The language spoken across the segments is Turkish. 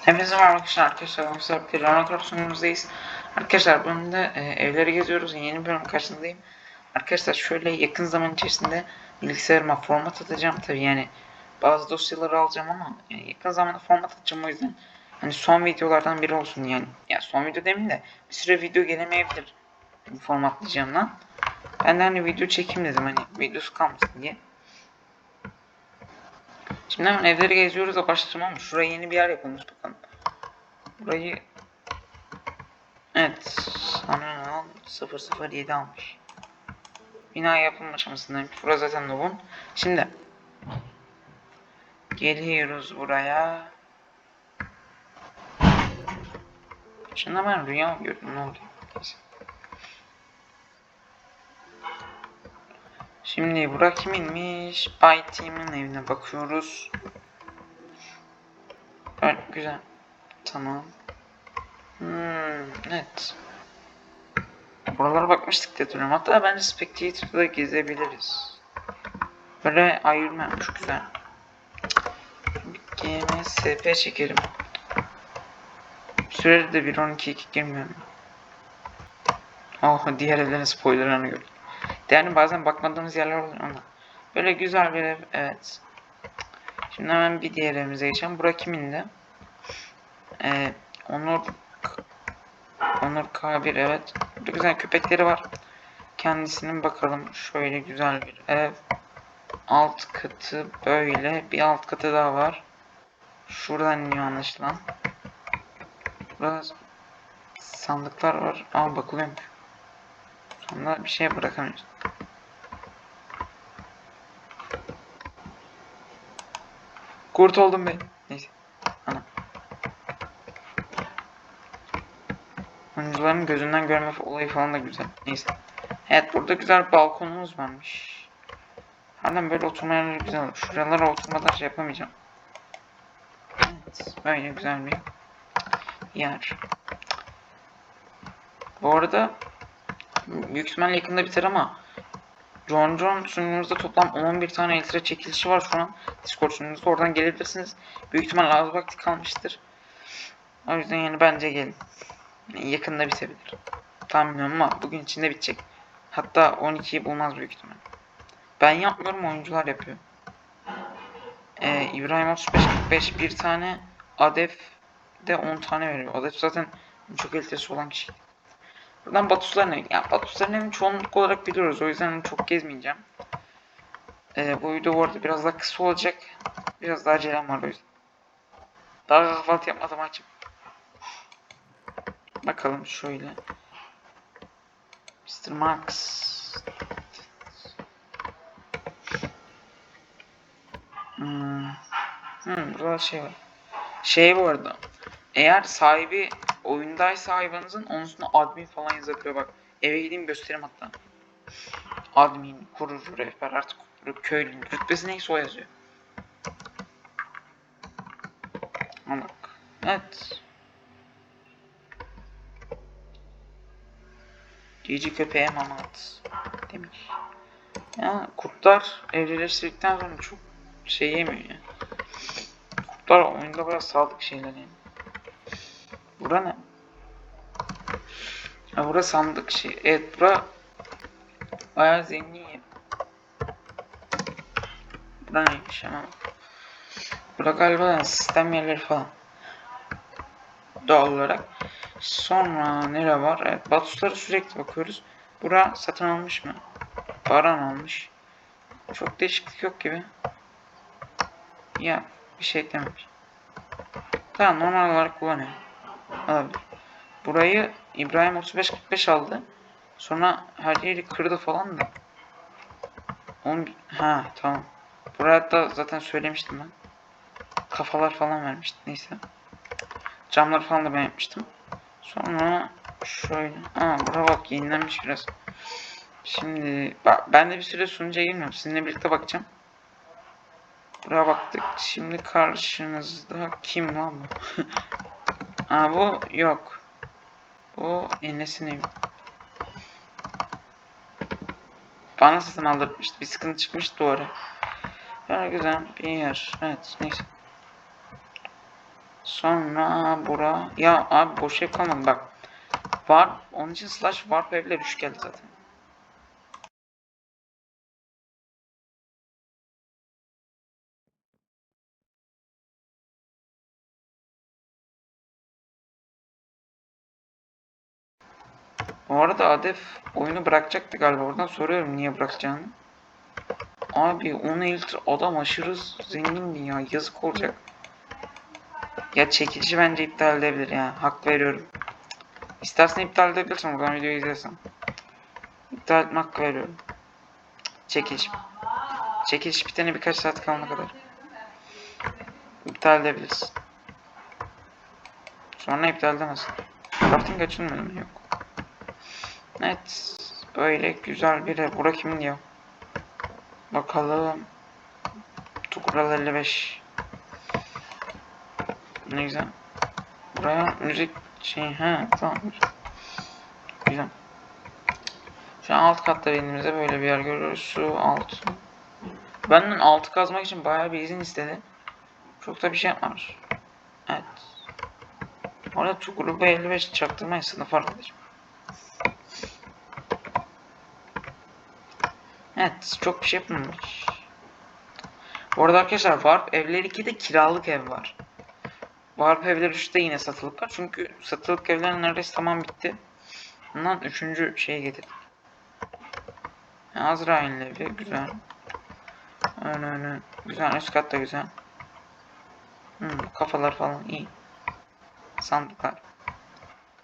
Hepinize merhaba arkadaşlar. Arkadaşlar arkadaşlar bir Rana Crop sunumumuzdayız. Arkadaşlar bugün de e, evleri geziyoruz. Yeni bölüm karşınızdayım. Arkadaşlar şöyle yakın zaman içerisinde bilgisayarıma format atacağım tabii yani bazı dosyaları alacağım ama yani yakın zamanda format atacağım o yüzden hani son videolardan biri olsun yani. Ya son video demeyeyim de bir süre video gelemeyebilir. Hani formatlayacağımdan. Ben de hani video çekeyim dedim hani videosu kalmasın diye. Şimdi hemen evleri geziyoruz da başlayalım ama şuraya yeni bir yer yapılmış bakalım. Burayı Evet sanırım 007 almış. Bina yapım aşamasındaymış. Burası zaten Novun. Şimdi geliyoruz buraya. Şimdi ben rüya gördüm ne oldu? Neyse. Şimdi Burak kiminmiş? Bay Team'in evine bakıyoruz. Evet güzel. Tamam. Hmm, evet. Buralara bakmıştık diye hatırlıyorum. Hatta bence Spectator'da gezebiliriz. Böyle ayırma yapmış güzel. Bir GMSP çekelim. Sürede de 1.12.2 girmiyorum. Oh diğer evlerin spoilerlarını gördüm. Yani bazen bakmadığımız yerler oluyor ama. Böyle güzel bir ev evet. Şimdi hemen bir diğer evimize geçelim. Bura kimindi? Ee, Onur Onur K1 evet. Burada güzel köpekleri var. Kendisinin bakalım. Şöyle güzel bir ev. Alt katı böyle. Bir alt katı daha var. Şuradan iniyor anlaşılan. Burada sandıklar var. Aa bakılıyormuş. Sonra bir şey bırakamıyoruz. Kurt oldum ben. Neyse. Ana. Oyuncuların gözünden görme olayı falan da güzel. Neyse. Evet burada güzel balkonumuz varmış. Harbiden böyle oturma yerleri güzel. Şuralara oturmadan şey yapamayacağım. Evet. Böyle güzel bir yer. Bu arada büyük ihtimalle yakında biter ama John John sunucumuzda toplam 11 tane elitra çekilişi var şu an. Discord sunucumuzda oradan gelebilirsiniz. Büyük ihtimalle az vakti kalmıştır. O yüzden yani bence gelin. Yakında bitebilir. Bilmiyorum ama bugün içinde bitecek. Hatta 12'yi bulmaz büyük ihtimal. Ben yapmıyorum oyuncular yapıyor. Ee, İbrahim 35 bir tane Adef de 10 tane veriyor. Adef zaten çok elitesi olan kişi. Buradan Batusların evi. Yani Batusların evini çoğunluk olarak biliyoruz. O yüzden çok gezmeyeceğim. Ee, bu video bu biraz daha kısa olacak. Biraz daha acelem var o yüzden. Daha kahvaltı yapmadım açım. Bakalım şöyle. Mr. Max. Hmm. Hmm, burada şey var. Şey bu arada. Eğer sahibi oyundaysa hayvanınızın onun admin falan yazabiliyor bak. Eve gideyim göstereyim hatta. Admin, kurucu, rehber artık köylü rütbesi neyse o yazıyor. Bak. Evet. Cici köpeğe mama at. Demiş. Ya kurtlar evcilleştirdikten sonra çok şey yemiyor ya. Kurtlar oyunda biraz sağlık şeyler yani. Bura ne? Ha bura sandık şey. Evet bura bayağı zengin. Bura neymiş ama. Bura galiba sistem yerleri falan. Doğal olarak. Sonra nere var? Evet Batuslara sürekli bakıyoruz. Bura satın almış mı? Baran almış. Çok değişiklik yok gibi. Ya bir şey eklememiş. Tamam normal olarak kullanıyor. Alabilir. Burayı İbrahim 3545 aldı. Sonra her yeri kırdı falan da. On... Ha tamam. Buraya da zaten söylemiştim ben. Kafalar falan vermişti neyse. Camlar falan da ben yapmıştım. Sonra şöyle. Aa bura bak yenilenmiş biraz. Şimdi bak ben de bir süre sunucuya girmiyorum. Sizinle birlikte bakacağım. Buraya baktık. Şimdi karşınızda kim lan bu? Aa bu yok. Bu Enes'in evi. Bana satın aldırmıştı. Bir sıkıntı çıkmıştı o ara. Böyle güzel bir yer. Evet neyse. Sonra bura. Ya abi boş ev kalmadı bak. Var. Onun için slash warp evler 3 geldi zaten. Bu arada Adef oyunu bırakacaktı galiba. Oradan soruyorum niye bırakacağını. Abi 10 eltir adam aşırı zengindi ya. Yazık olacak. Ya çekici bence iptal edebilir ya. Hak veriyorum. İstersen iptal edebilirsin buradan videoyu izlersen. İptal etme hakkı veriyorum. Çekiliş. Çekiliş bitene birkaç saat kalana kadar. İptal edebilirsin. Sonra iptal edemezsin. Crafting açılmıyor mu? Yok. Evet. Böyle güzel bir ev. Bura kimin diyor? Bakalım. Tukural 55. Ne güzel. Buraya müzik şey ha tamam. Güzel. Şu an alt katta indiğimizde böyle bir yer görüyoruz. Su altı. Benden altı kazmak için bayağı bir izin istedi. Çok da bir şey yapmamış. Evet. Orada Tukural 55 çaktırmayın sınıf arkadaşım. Evet çok bir şey yapmamış. Bu arada arkadaşlar Warp evleri 2'de kiralık ev var. Warp evler 3'te yine satılık var. Çünkü satılık evlerin neredeyse tamam bitti. Bundan üçüncü şeye getirdik. Azrail'in evi güzel. Öyle öyle. Güzel üst kat da güzel. Hmm, kafalar falan iyi. Sandıklar.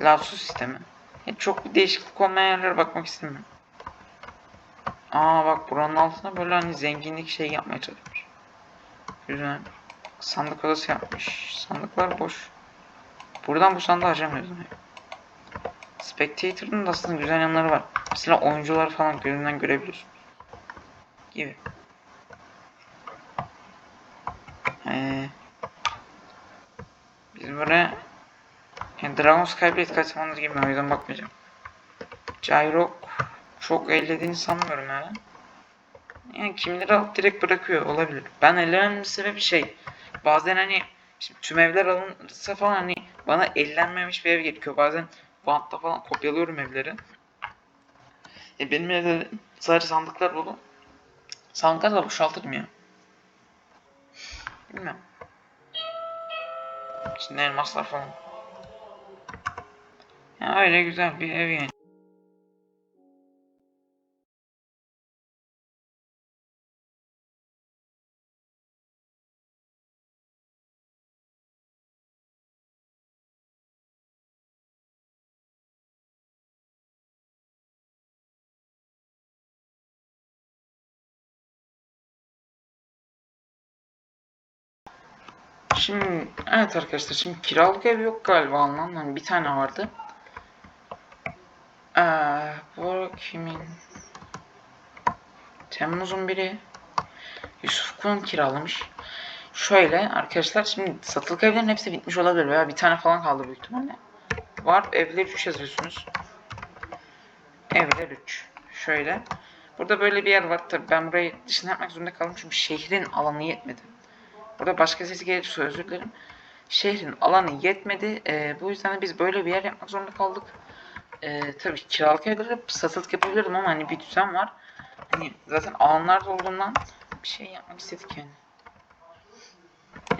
Lav su sistemi. Hiç çok bir değişiklik olmayan yerlere bakmak istemiyorum. Aa bak buranın altına böyle hani zenginlik şey yapmaya çalışmış. Güzel. Sandık odası yapmış. Sandıklar boş. Buradan bu sandığı harcamıyoruz. Spectator'ın da aslında güzel yanları var. Mesela oyuncuları falan gözünden görebiliyorsunuz. Gibi. Ee, biz buraya yani Dragon Skyblade kaç zamandır gibi o yüzden bakmayacağım. Jyrok çok ellediğini sanmıyorum yani. Yani kimleri alıp direkt bırakıyor olabilir. Ben ellememin sebebi şey. Bazen hani şimdi tüm evler alınırsa falan hani bana ellenmemiş bir ev gerekiyor. Bazen Bant'ta falan kopyalıyorum evleri. E benim evde sadece sandıklar dolu. Sandıklar da boşaltırım ya. Bilmem. İçinde elmaslar falan. Ya öyle güzel bir ev yani. Şimdi evet arkadaşlar şimdi kiralık ev yok galiba alınan bir tane vardı. Ee, bu kimin? Temmuz'un biri Yusuf Kun kiralamış. Şöyle arkadaşlar şimdi satılık evlerin hepsi bitmiş olabilir veya bir tane falan kaldı büyük ihtimalle. Var evler 3 yazıyorsunuz. Evler 3. Şöyle. Burada böyle bir yer var. Tabi ben burayı dışına yapmak zorunda kaldım çünkü şehrin alanı yetmedi. Burada başka sesi gelirse özür dilerim. Şehrin alanı yetmedi. Ee, bu yüzden de biz böyle bir yer yapmak zorunda kaldık. Ee, tabii kiralık evlere satılık yapabilirdim ama hani bir düzen var. Hani zaten alanlar olduğundan bir şey yapmak istedik yani.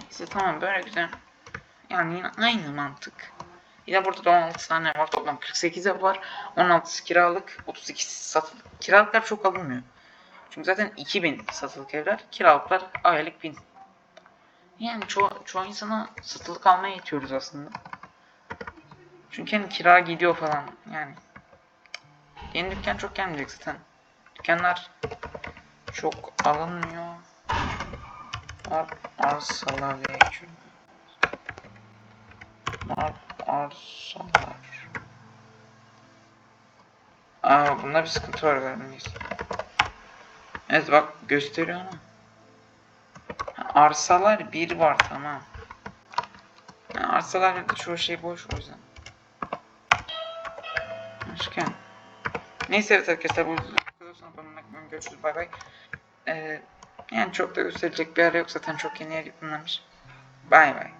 Neyse tamam böyle güzel. Yani yine aynı mantık. Yine burada da 16 tane var. Toplam 48 ev var. 16'sı kiralık, 32 satılık. Kiralıklar çok alınmıyor. Çünkü zaten 2000 satılık evler, kiralıklar aylık 1000. Yani ço çoğu insana satılık almaya yetiyoruz aslında. Çünkü hani kira gidiyor falan yani. Yeni dükkan çok gelmeyecek zaten. Dükkanlar çok alınmıyor. Ar arsalar geçiyor. Ar arsalar. Aa bunda bir sıkıntı var galiba. Evet bak gösteriyor ama. Arsalar bir var tamam. Ha, arsalar bir çoğu şey boş o yüzden. Başka. Neyse evet arkadaşlar bu videoda sonra bana görüşürüz bay bay. Ee, yani çok da gösterecek bir yer yok zaten çok yeni yer yapılmamış. Bay bay.